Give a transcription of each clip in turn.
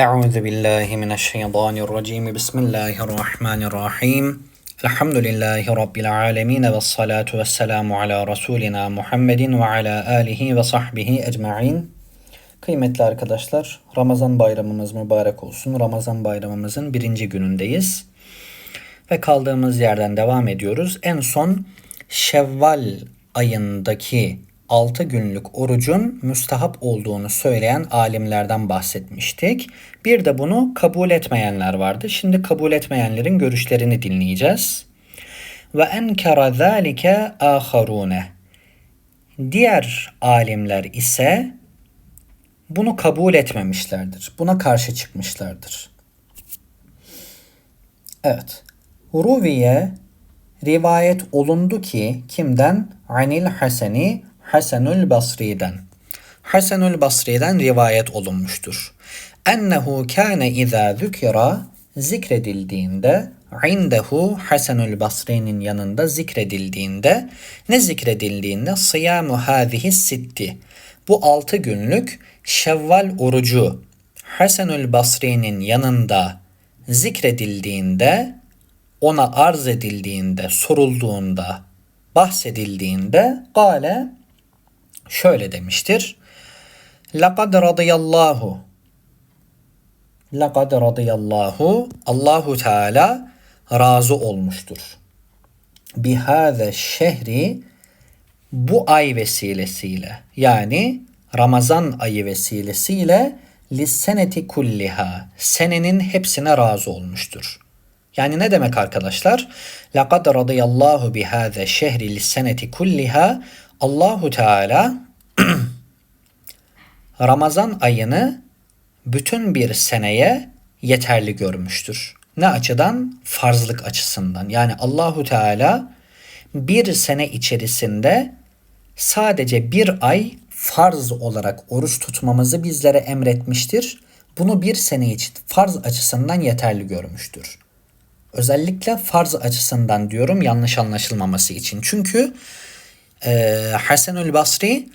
أعوذ بالله من الشيطان الرجيم بسم الله الرحمن الرحيم الحمد لله رب العالمين والصلاة والسلام على رسولنا Muhammedin ve ala alihi ve sahbihi ecma'in. Kıymetli arkadaşlar, Ramazan bayramımız mübarek olsun. Ramazan bayramımızın birinci günündeyiz. Ve kaldığımız yerden devam ediyoruz. En son Şevval ayındaki 6 günlük orucun müstahap olduğunu söyleyen alimlerden bahsetmiştik. Bir de bunu kabul etmeyenler vardı. Şimdi kabul etmeyenlerin görüşlerini dinleyeceğiz. Ve enkara zalike aharune. Diğer alimler ise bunu kabul etmemişlerdir. Buna karşı çıkmışlardır. Evet. Ruviye rivayet olundu ki kimden? Anil Haseni Hasanul Basri'den. Hasanul Basri'den rivayet olunmuştur. Ennehu kâne izâ zükira zikredildiğinde indehu Hasanul Basri'nin yanında zikredildiğinde ne zikredildiğinde sıyamu hâzihi sitti. Bu altı günlük Şevval orucu Hasanul Basri'nin yanında zikredildiğinde ona arz edildiğinde, sorulduğunda, bahsedildiğinde gale şöyle demiştir. Laqad radıyallahu Laqad radıyallahu Allahu Teala razı olmuştur. Bihâze şehri bu ay vesilesiyle yani Ramazan ayı vesilesiyle lisseneti kulliha senenin hepsine razı olmuştur. Yani ne demek arkadaşlar? Laqad radıyallahu bihâze şehri lisseneti kulliha Allahu Teala Ramazan ayını bütün bir seneye yeterli görmüştür. Ne açıdan? Farzlık açısından. Yani Allahu Teala bir sene içerisinde sadece bir ay farz olarak oruç tutmamızı bizlere emretmiştir. Bunu bir sene için farz açısından yeterli görmüştür. Özellikle farz açısından diyorum yanlış anlaşılmaması için. Çünkü e, Hasanül Basri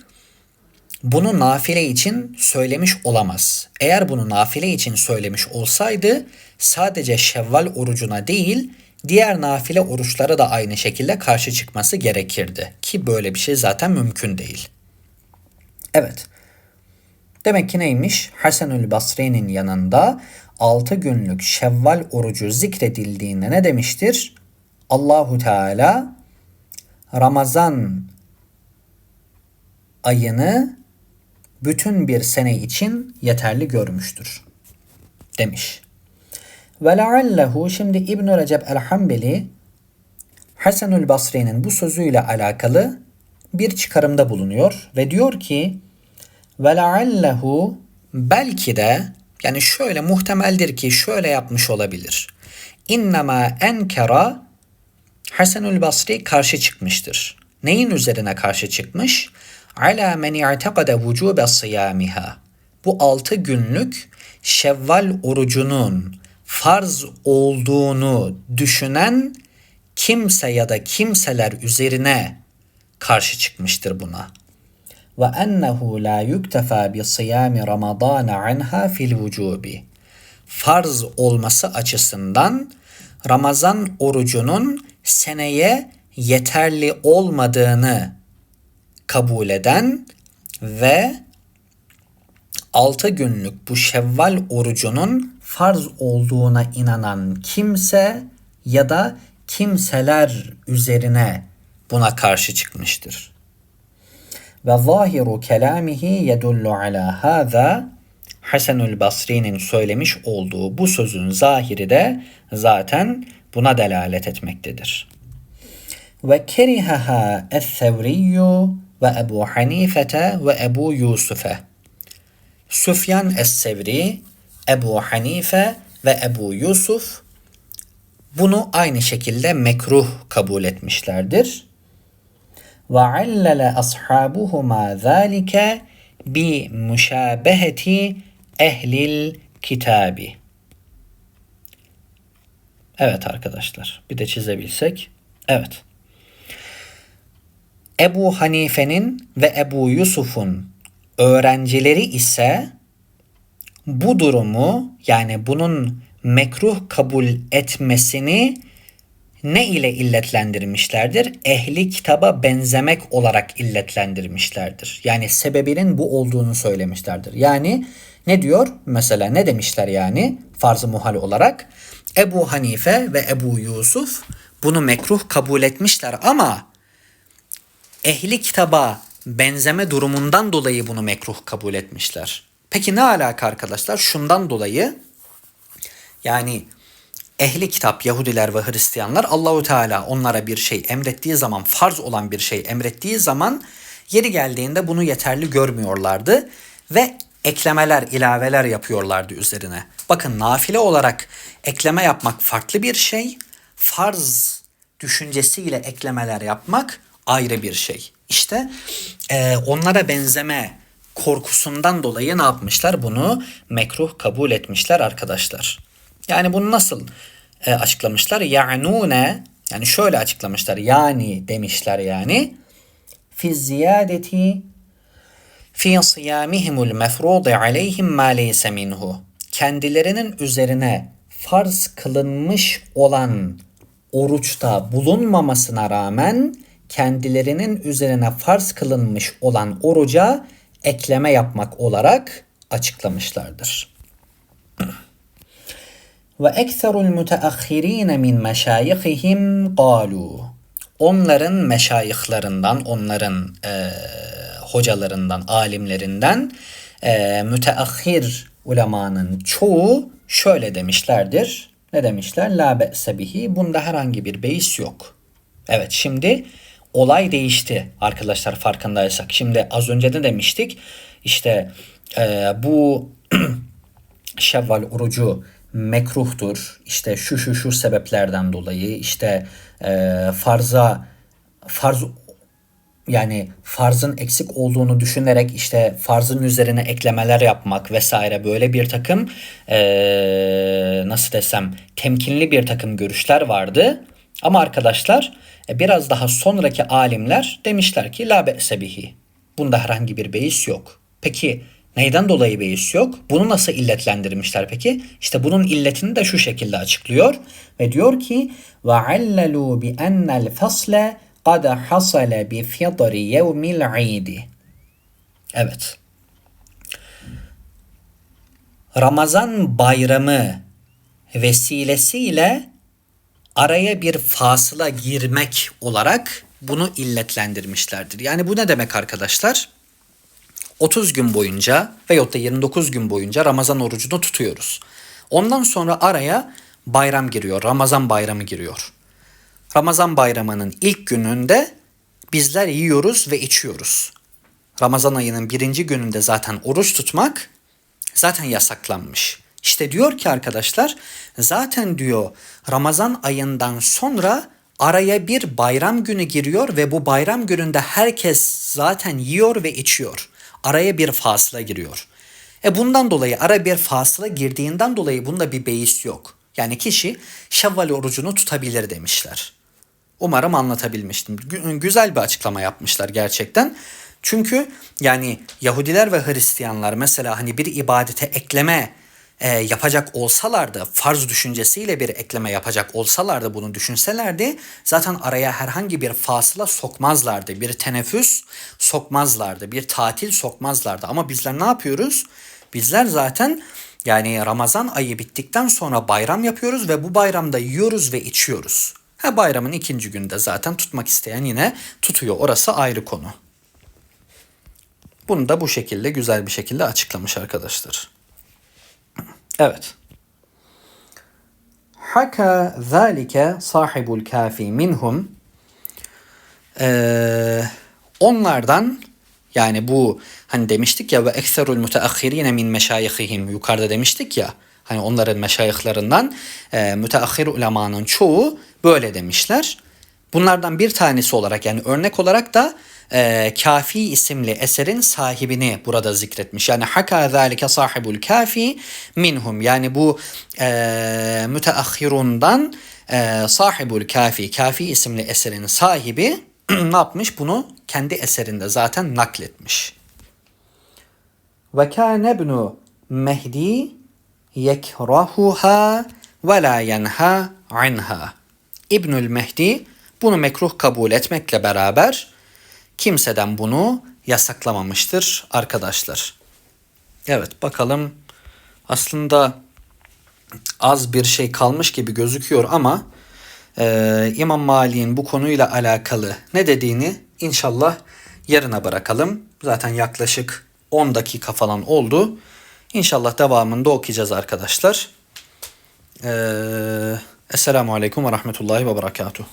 bunu nafile için söylemiş olamaz. Eğer bunu nafile için söylemiş olsaydı sadece Şevval orucuna değil diğer nafile oruçlara da aynı şekilde karşı çıkması gerekirdi. Ki böyle bir şey zaten mümkün değil. Evet. Demek ki neymiş? Hasanül Basri'nin yanında 6 günlük Şevval orucu zikredildiğinde ne demiştir? Allahu Teala Ramazan ayını bütün bir sene için yeterli görmüştür. Demiş. Ve leallehu şimdi İbn Recep el-Hanbeli Hasanül Basri'nin bu sözüyle alakalı bir çıkarımda bulunuyor ve diyor ki ve leallehu belki de yani şöyle muhtemeldir ki şöyle yapmış olabilir. İnnemâ enkera Hasanül Basri karşı çıkmıştır. Neyin üzerine karşı çıkmış? Ala men i'tekade vücube sıyamiha. Bu altı günlük Şevval orucunun farz olduğunu düşünen kimse ya da kimseler üzerine karşı çıkmıştır buna. Ve ennehu la yuktefa bi siyami Ramazan anha fil vücubi. Farz olması açısından Ramazan orucunun seneye yeterli olmadığını kabul eden ve 6 günlük bu Şevval orucunun farz olduğuna inanan kimse ya da kimseler üzerine buna karşı çıkmıştır. Ve zahiru kelamihi yedullu ala hâzâ Hasanül Basri'nin söylemiş olduğu bu sözün zahiri de zaten buna delalet etmektedir. Ve kerihaha es-Sevriyyu ve Ebu Hanifete ve Ebu Yusuf'e. Süfyan es-Sevri, Ebu Hanife ve Ebu Yusuf bunu aynı şekilde mekruh kabul etmişlerdir. Ve allele ashabuhuma zalike bi müşabeheti ehlil kitabi. Evet arkadaşlar bir de çizebilsek. Evet. Ebu Hanife'nin ve Ebu Yusuf'un öğrencileri ise bu durumu yani bunun mekruh kabul etmesini ne ile illetlendirmişlerdir? Ehli kitaba benzemek olarak illetlendirmişlerdir. Yani sebebinin bu olduğunu söylemişlerdir. Yani ne diyor? Mesela ne demişler yani farz-ı muhal olarak? Ebu Hanife ve Ebu Yusuf bunu mekruh kabul etmişler ama ehli kitaba benzeme durumundan dolayı bunu mekruh kabul etmişler. Peki ne alaka arkadaşlar? Şundan dolayı yani ehli kitap Yahudiler ve Hristiyanlar Allahu Teala onlara bir şey emrettiği zaman farz olan bir şey emrettiği zaman yeri geldiğinde bunu yeterli görmüyorlardı ve eklemeler, ilaveler yapıyorlardı üzerine. Bakın nafile olarak ekleme yapmak farklı bir şey. Farz düşüncesiyle eklemeler yapmak ayrı bir şey. İşte e, onlara benzeme korkusundan dolayı ne yapmışlar? Bunu mekruh kabul etmişler arkadaşlar. Yani bunu nasıl e, açıklamışlar? Ya'nune yani şöyle açıklamışlar. Yani demişler yani fi ziyadeti fi siyamihimul mefrudi aleyhim ma leyse minhu. Kendilerinin üzerine farz kılınmış olan oruçta bulunmamasına rağmen kendilerinin üzerine farz kılınmış olan oruca ekleme yapmak olarak açıklamışlardır. Ve ekserul müteahhirine min meşayihihim qalu. Onların meşayihlarından, onların e, hocalarından, alimlerinden e, müteahhir ulemanın çoğu şöyle demişlerdir. Ne demişler? La be'se bihi. Bunda herhangi bir beis yok. Evet şimdi olay değişti arkadaşlar farkındaysak. Şimdi az önce de demiştik işte e, bu Şevval orucu mekruhtur. İşte şu şu şu sebeplerden dolayı işte e, farza farz yani farzın eksik olduğunu düşünerek işte farzın üzerine eklemeler yapmak vesaire böyle bir takım e, nasıl desem temkinli bir takım görüşler vardı. Ama arkadaşlar e, biraz daha sonraki alimler demişler ki la be'se bihi. Bunda herhangi bir beis yok. Peki neyden dolayı beis yok? Bunu nasıl illetlendirmişler peki? İşte bunun illetini de şu şekilde açıklıyor ve diyor ki ve allelu bi ennel fasle kad hasale bi fidri yevmil idi. Evet. Ramazan bayramı vesilesiyle araya bir fasıla girmek olarak bunu illetlendirmişlerdir. Yani bu ne demek arkadaşlar? 30 gün boyunca veyahut da 29 gün boyunca Ramazan orucunu tutuyoruz. Ondan sonra araya bayram giriyor, Ramazan bayramı giriyor. Ramazan bayramının ilk gününde bizler yiyoruz ve içiyoruz. Ramazan ayının birinci gününde zaten oruç tutmak zaten yasaklanmış. İşte diyor ki arkadaşlar zaten diyor Ramazan ayından sonra araya bir bayram günü giriyor ve bu bayram gününde herkes zaten yiyor ve içiyor. Araya bir fasıla giriyor. E bundan dolayı ara bir fasıla girdiğinden dolayı bunda bir beis yok. Yani kişi Şevval orucunu tutabilir demişler. Umarım anlatabilmiştim. Güzel bir açıklama yapmışlar gerçekten. Çünkü yani Yahudiler ve Hristiyanlar mesela hani bir ibadete ekleme e, yapacak olsalardı, farz düşüncesiyle bir ekleme yapacak olsalardı bunu düşünselerdi zaten araya herhangi bir fasıla sokmazlardı. Bir teneffüs sokmazlardı, bir tatil sokmazlardı. Ama bizler ne yapıyoruz? Bizler zaten yani Ramazan ayı bittikten sonra bayram yapıyoruz ve bu bayramda yiyoruz ve içiyoruz. Ha bayramın ikinci günde zaten tutmak isteyen yine tutuyor. Orası ayrı konu. Bunu da bu şekilde güzel bir şekilde açıklamış arkadaşlar. Evet. Haka zalike sahibul kafi minhum ee, onlardan yani bu hani demiştik ya ve ekserul müteahhirine min meşayihihim yukarıda demiştik ya hani onların meşayihlerinden e, müteahhir ulemanın çoğu böyle demişler. Bunlardan bir tanesi olarak yani örnek olarak da e, Kafi isimli eserin sahibini burada zikretmiş. Yani haka zalike sahibul kafi minhum. Yani bu e, müteahhirundan e, sahibul kafi, kafi isimli eserin sahibi ne yapmış? Bunu kendi eserinde zaten nakletmiş. Ve kâne ibnu Mehdi yekrahuha ve la yenha anha. İbnül Mehdi bunu mekruh kabul etmekle beraber kimseden bunu yasaklamamıştır arkadaşlar. Evet bakalım aslında az bir şey kalmış gibi gözüküyor ama e, İmam Malik'in bu konuyla alakalı ne dediğini inşallah yarına bırakalım. Zaten yaklaşık 10 dakika falan oldu. İnşallah devamında okuyacağız arkadaşlar. Ee, Esselamu Aleyküm ve Rahmetullahi ve Berekatuhu.